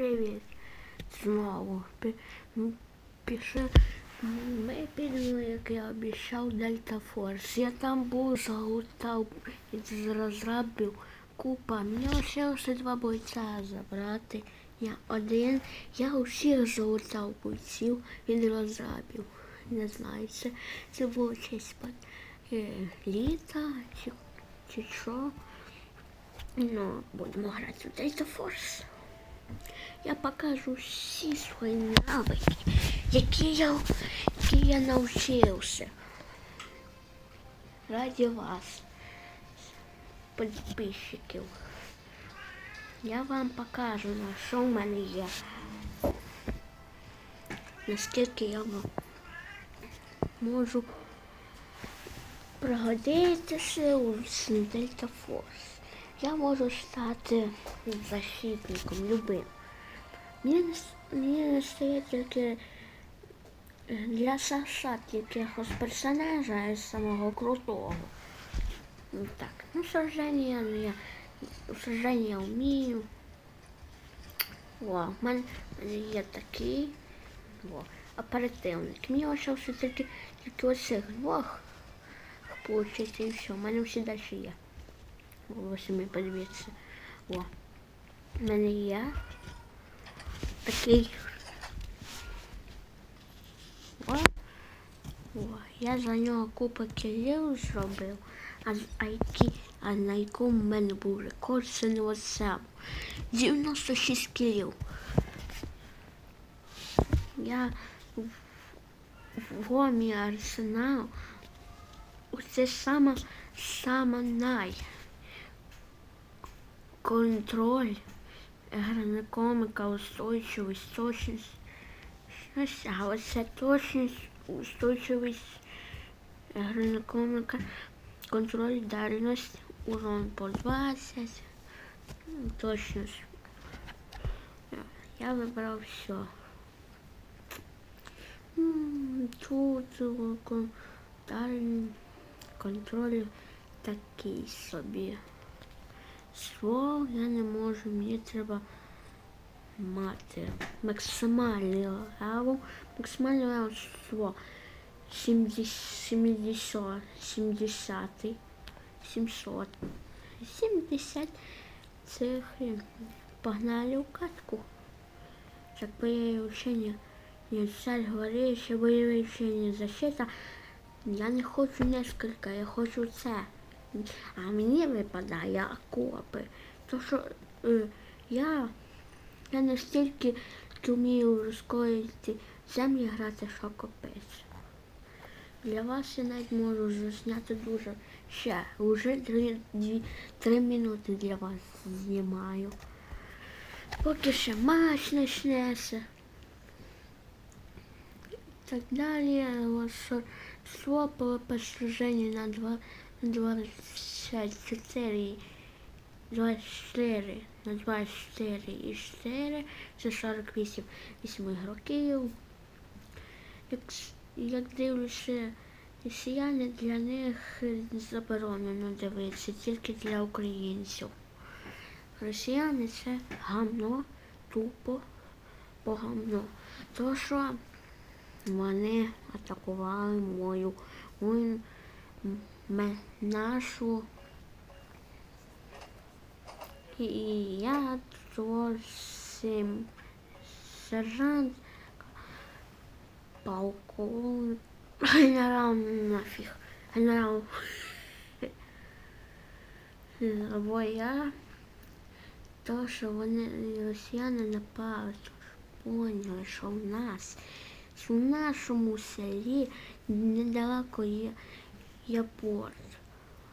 Привіт. Знову. Пішли. Ми як я обіцяв, Дельта Форс. Я там був, залутав із розрабів купа. Мені лишилося два бойця забрати. Я один. Я усіх залутав бойців від розрабів. Не знаю, це, це було щось е, літа чи, чи що. Ну, будемо грати в Дельта Форс. Я покажу всі свої навики, які я, які я навчився. Раді вас, підписчиків. Я вам покажу, на що в мене є. Наскільки я можу пригодитися у Дельта Форс. Я можу стати защитником любим. Мені, не стає тільки е, для сашат якихось персонажа із самого крутого. Ну так, ну сраження, ну я сраження вмію. О, в мене, є такий. О, оперативник. Мені лишився тільки, тільки оцих двох. Получиться і все. У мене всі далі є. Ви самі подивіться. О. У мене є такий. О. О. Я за нього купу кілів зробив, а, з- а, які, а на якому в мене був рекорд, це не оце. 96 кілів. Я в, в гомі арсенал. Оце сама, сама най Контроль, гранокомика, устойчивість, точність. Щось, а оце точність, устойчивість, гранокомика, контроль, дальність, урон по 20, ну, точність. Я вибрав все. Тут контроль такий собі. Свого я не можу, мені треба мати максимальний левел, максимальний левел свого 70, 70, 70, 700, 70 цифри. Погнали в катку. Так боевые учения. Не царь говорит, що бойові учения защита. Я не хочу несколько, я хочу це. А мені випадає окопи. То що е, я, я настільки вмію розкоїти землі грати, що капець. Для вас я навіть можу засняти дуже ще. Уже три, дві, три минути для вас знімаю. Поки ще матч почнеться. Так далі. Ось свопили посраження на два, 24 24 на 24 і 4. Це 48 8 ігроків. Як, як дивлюся, росіяни для них заборонено дивитися, тільки для українців. Росіяни це гамно, тупо по гамно. То що вони атакували мою, мою нашу. І я зовсім сержант полковник генерал нафіг. Генерал. Або я. То, що вони росіяни напали, поняли, що в нас, в нашому селі недалеко є, є порт,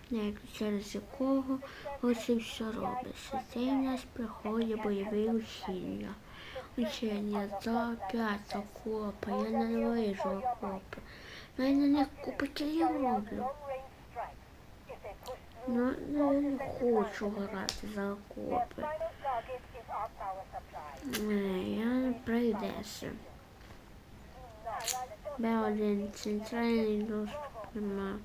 як через якого ось і все робиться. Це в нас приходять бойові усилля. Учення за п'ять окопи, я ненавижу окопи. Ну, я на них купу кілів роблю. Ну, ну, я не хочу грати за окопи. Не, я не пройдеся. Б1 центральний доступ нема.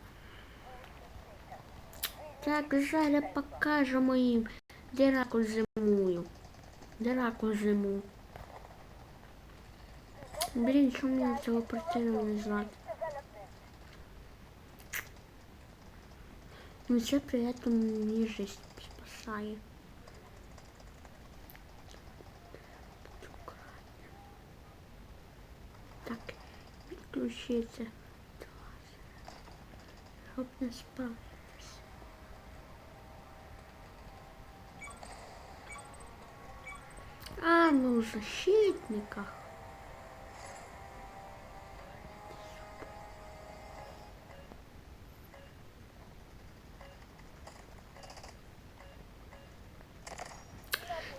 Так, зараз покажемо їм, де раку зимую. Драку зиму. Блін, що мені цього противно не звати? Ну це при этом мені жизнь спасає. Так, відключити. Щоб не спав. А, ну, в защитниках.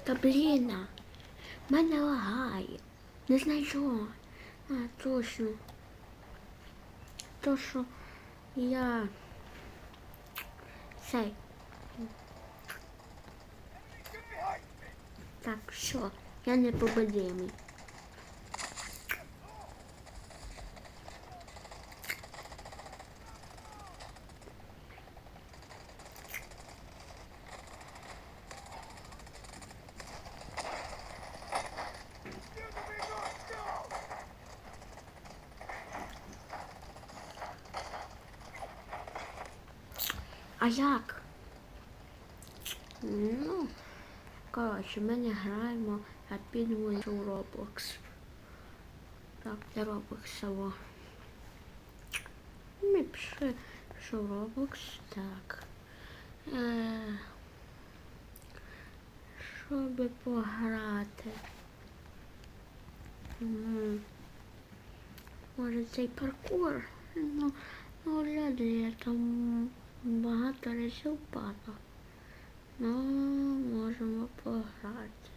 Та блін, мене лагає. Не знаю чого. А, точно. То, що я цей. Так, все, я не победимий. А як? Ну, коротше, ми не граємо, підемо в Roblox. Так, для Roblox. Ми пішли, що Roblox, так. Е, щоб пограти. Може цей паркур? Ну, ну вряд ли я там багато разів падав. Ну, можемо пограти.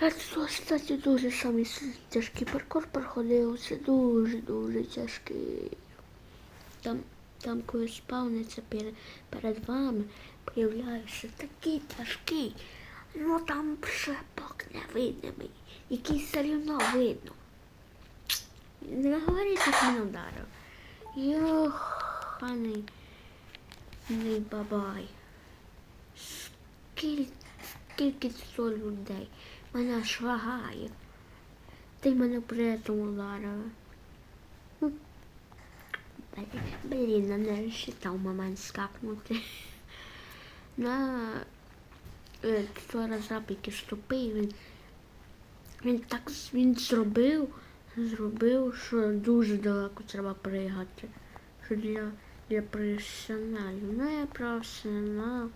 Я тут, кстати, дуже самий тяжкий паркур проходив. Це дуже-дуже тяжкий. Там, там коли спавниться перед, перед вами, появляється такий тяжкий. Ну там шепок невидимий, який все одно видно. Не говоріть, як мене вдарив. Не бабай. Скільки, це людей. Мене аж лагає. Ти мене при цьому ударила. Блін, я не розчитав момент скакнути. На е, цього розрабики ступив, він, він так він зробив, зробив, що дуже далеко треба пригати. Що для, для професіоналів. Ну, я професіонал,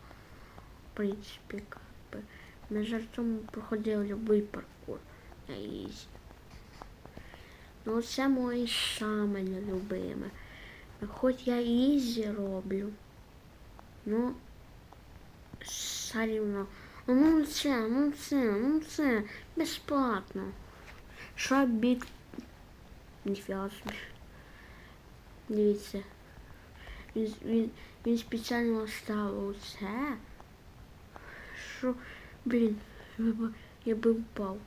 в принципі, як би. Ми жартом проходив любий паркур на ізі. Ну, це моє саме нелюбиме. Хоч я ізі роблю, ну, все рівно. Ну це, ну це, ну це, безплатно. Що бік. Ніфіга собі. Дивіться. Він, він, він спеціально ставив це. Що, блін, я би впав.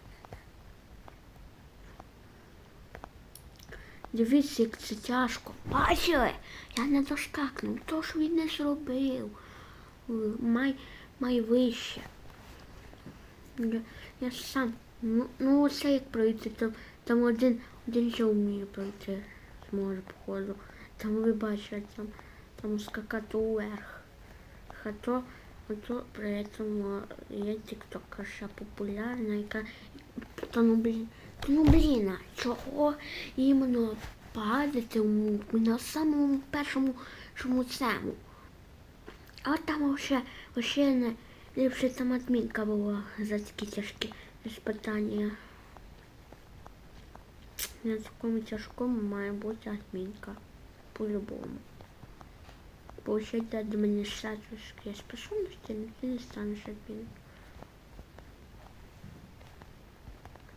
Дивіться, як це тяжко. Бачили? Я не доскакнув. То ж він не зробив. Май, май вище. Я, я сам. Ну, ну оце як пройти. Там, там один, один ще вміє пройти. Зможе, походу. Там ви бачите, там, там скакати вверх. Хато, хато при цьому є тіктокерша популярна, яка та ну блін, ну блін, а чого іменно падати на самому першому чому цьому? А там вообще, вообще не ліпше там адмінка була за такі тяжкі испытання. На такому тяжкому має бути адмінка. По-любому. Получать адміністраторські способності, но ти не станеш адміном.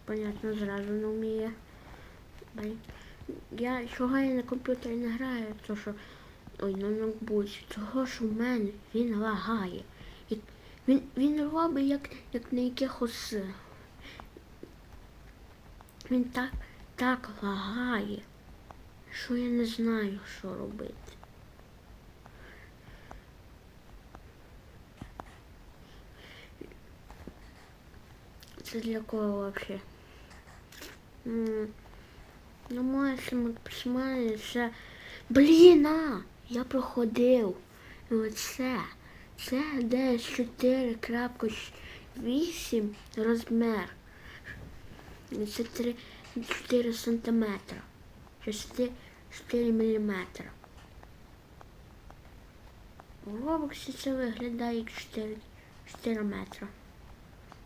Понятно, зразу не вміє. Я чого я на комп'ютері не граю, то що ой, на ноутбуці, того що в мене він лагає. І він, він робить як, як на якихось. Він так, так лагає, що я не знаю, що робити. Це для кого? М, Ну, максимум посмалі це. Блін, а! Я проходив. І оце. Це десь 4.8 розмір. Це 3, 4 сантиметра. 4, 4 міліметра. В Робоксі це виглядає як 4, 4 метра.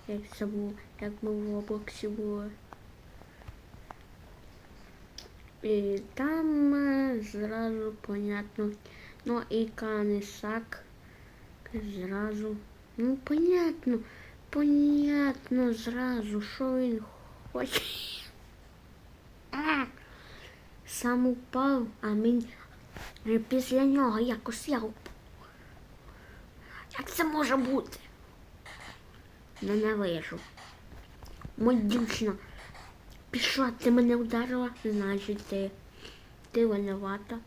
Як було, як ми в Роблоксі були. І там е, зразу понятно. Ну і канисак зразу. Ну понятно, понятно зразу, що він хоче. А! Сам упав, а мені після нього якось я упав. Як це може бути? Ненавижу. Моя дівчина. Пішла, ти мене ударила, значить ти, ти винувата.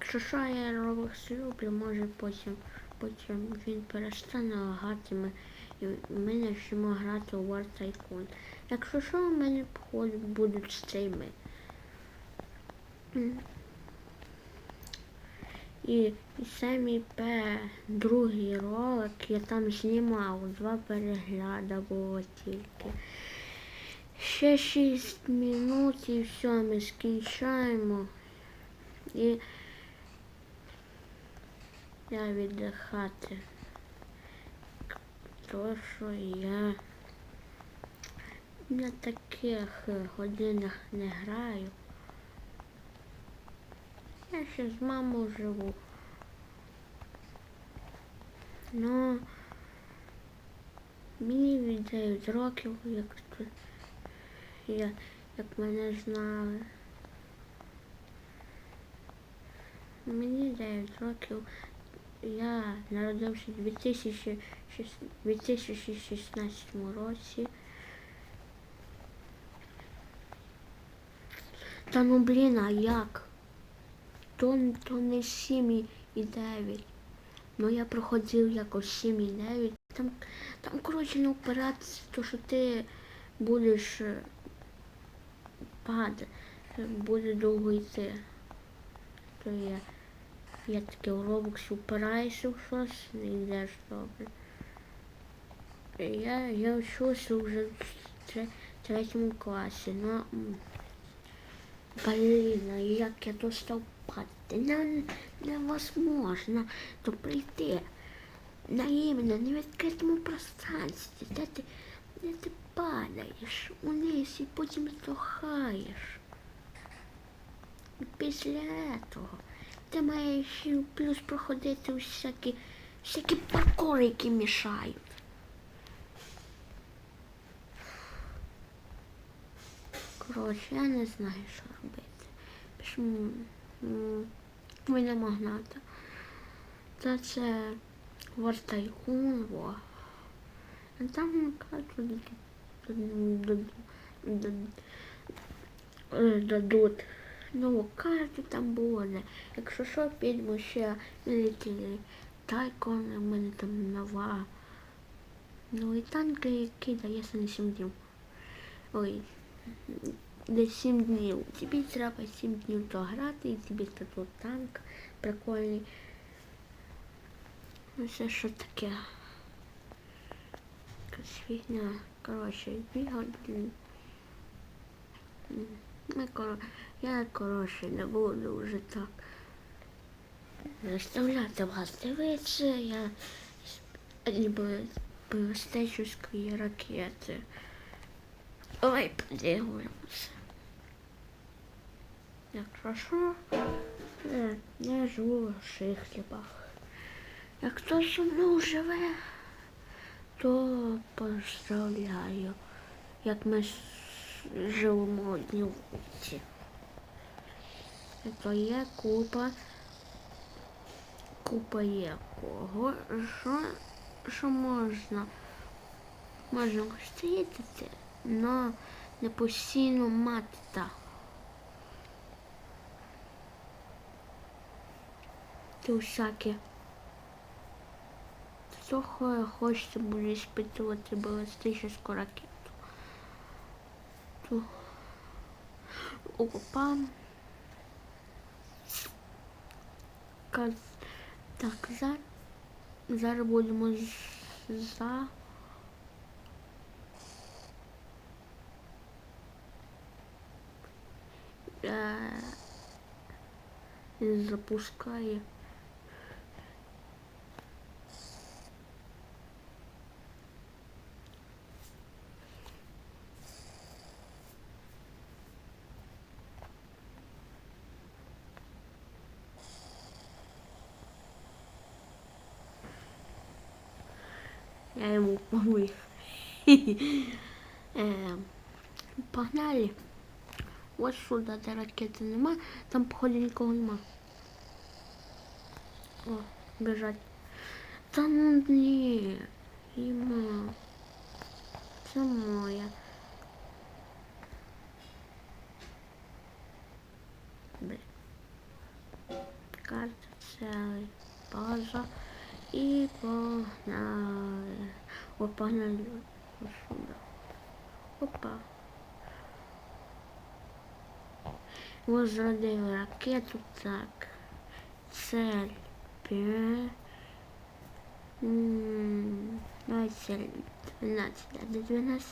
Якщо що я Roblox люблю, може потім, потім він перестане лагати ми, і ми почнемо грати у War Tycoon. Якщо що, у мене походу будуть стріми. І, і пе другий ролик я там знімав, два перегляда було тільки. Ще 6 минут і все, ми скінчаємо. І я віддихати. То, що я на таких годинах не граю. Я ще з мамою живу. Ну, мені від 9 років, як, то- я, як мене знали. Мені 9 років. Я народився у 2006 2016 році. Та ну блін, а як? То, то не 7 і 9. Ну я проходив якось 7 і 9. Там, там коротше, не операція, то що ти будеш е, падати, буде довго йти. То я, я таке в робоксі впираюся в щось, не йдеш добре. Я, я вчуся вже в тре- третьому класі. Ну, блін, як я достав падати? Не, невозможно то прийти на іменно невідкритому пространстві, де ти, де ти падаєш униз і потім здохаєш. Після того ти маєш плюс проходити всякі, всякі паркури, які мішають. Коротше, я не знаю, що робити. Пишемо мене магната. Та це Вартайкун. А там е, дадуть нову карту там буде. Якщо що, підемо ще летіли тайкон, у мене там нова. Ну і танки, які на 7 днів. Ой, десь 7 днів. Тобі треба 7 днів дограти і тобі тут танк прикольний. Ну це що таке? Фігня. Коротше, бігав. блін. М, коро... Я, коротше, не буду вже так заставляти вас дивитися. Я ніби стечуської ракети. Ой, подивимося. Якщо що, е, я живу в шихлібах. Як хтось зі мною живе, то поздравляю, як ми живемо одній вулиці. То є купа, купа є кого, що, що можна, можна стоїти, але не постійно мати так. Ти всякі. цього хочеться буде іспитувати балістичну ракету. Ту. Опа. Так, зараз, зараз будемо за. Е, запускає. Я ему помог. Е, Погнали. Ось сюди, де ракети нема, там походу нікого нема. О, біжать. Та ну ні. Іма. Це моя. Блін. Карта целый. База. І погнали. О, погнали. Ось сюди. Опа. Возродили ракету так. Цель. М, Давай цель 12. Да, до 12.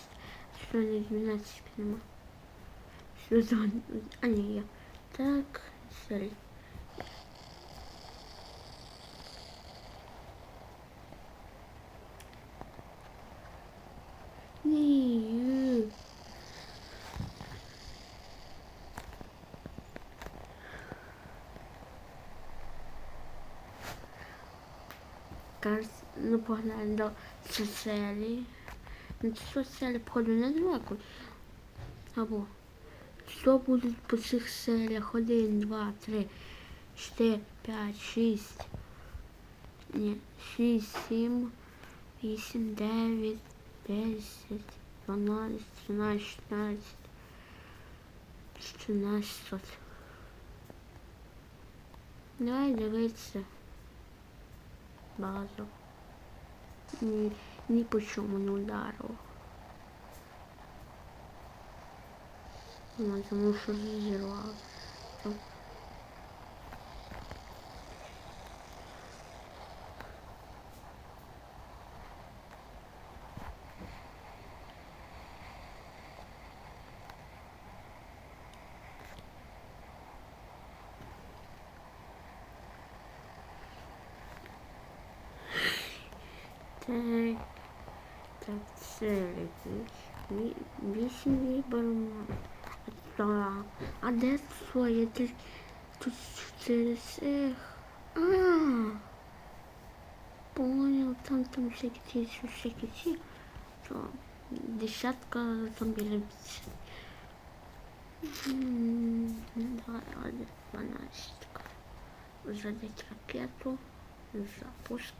Что не 12 нема. Что А не я. Так, цель. Погнали до це соціалі, походу, недалеко. Або що будуть по цих селях? Один, два, три, чотири, п'ять, шість. Ні, шість, сім, вісім, дев'ять, десять, дванадцять, тринадцять, чотирнадцять, чотирнадцять. Давай дивитися базу. Ні, ні по чому не ударило. Ну, тому що зірвало. Так, так, це ві- вісім виборів. Так, а де своє? Ти тут через цих. А, понял, там там всякі ці, що всякі ці. То десятка там біля М, Давай, ладно, дванадцятка. Зарядить ракету. Запуск.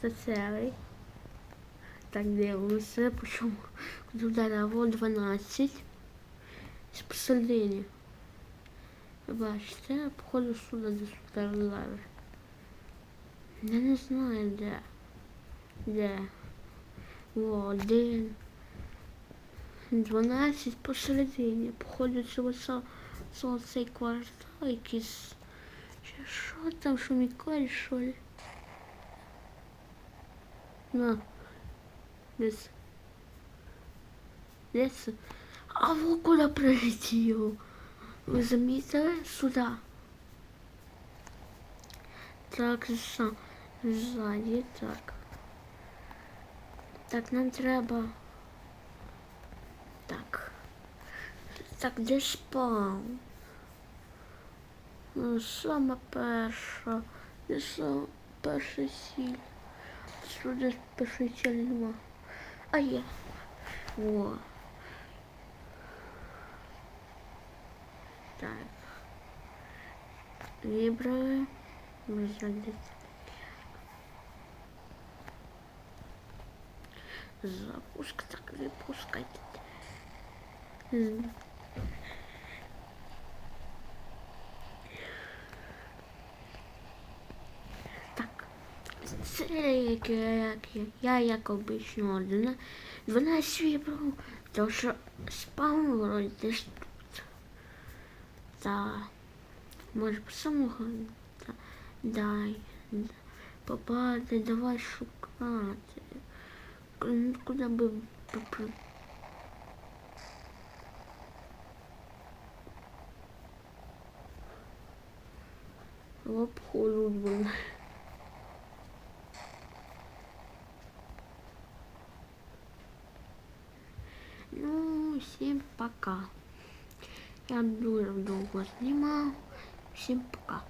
Картоцевий. Так дивимося, почому вдарило 12 з посередині. Бачите, походу сюди десь вдарили. Я не знаю де. Де. О, один. 12 посередині. Походу це оце, це оцей квартал якийсь. Що там, що Миколь, що ли? На. Десь. Десь. А во куда прилетел? Вы заметили? Сюда. Так, за, сзади, так. Так, нам треба. Так. Так, де спам? Ну, Сама перша. І сама перша сіль. Сюди першої сіль нема. А є. Во. Так. Вибрали. Розрядити. Запуск, так, запускайте. Це як, я як обично одна. 12 вибрав, тому що спам вроді десь тут. Та може по самого та, дай попати, давай шукати. Ку- Куди би попри- в Ну, всем пока. Я дуже довго знімав. Всім пока.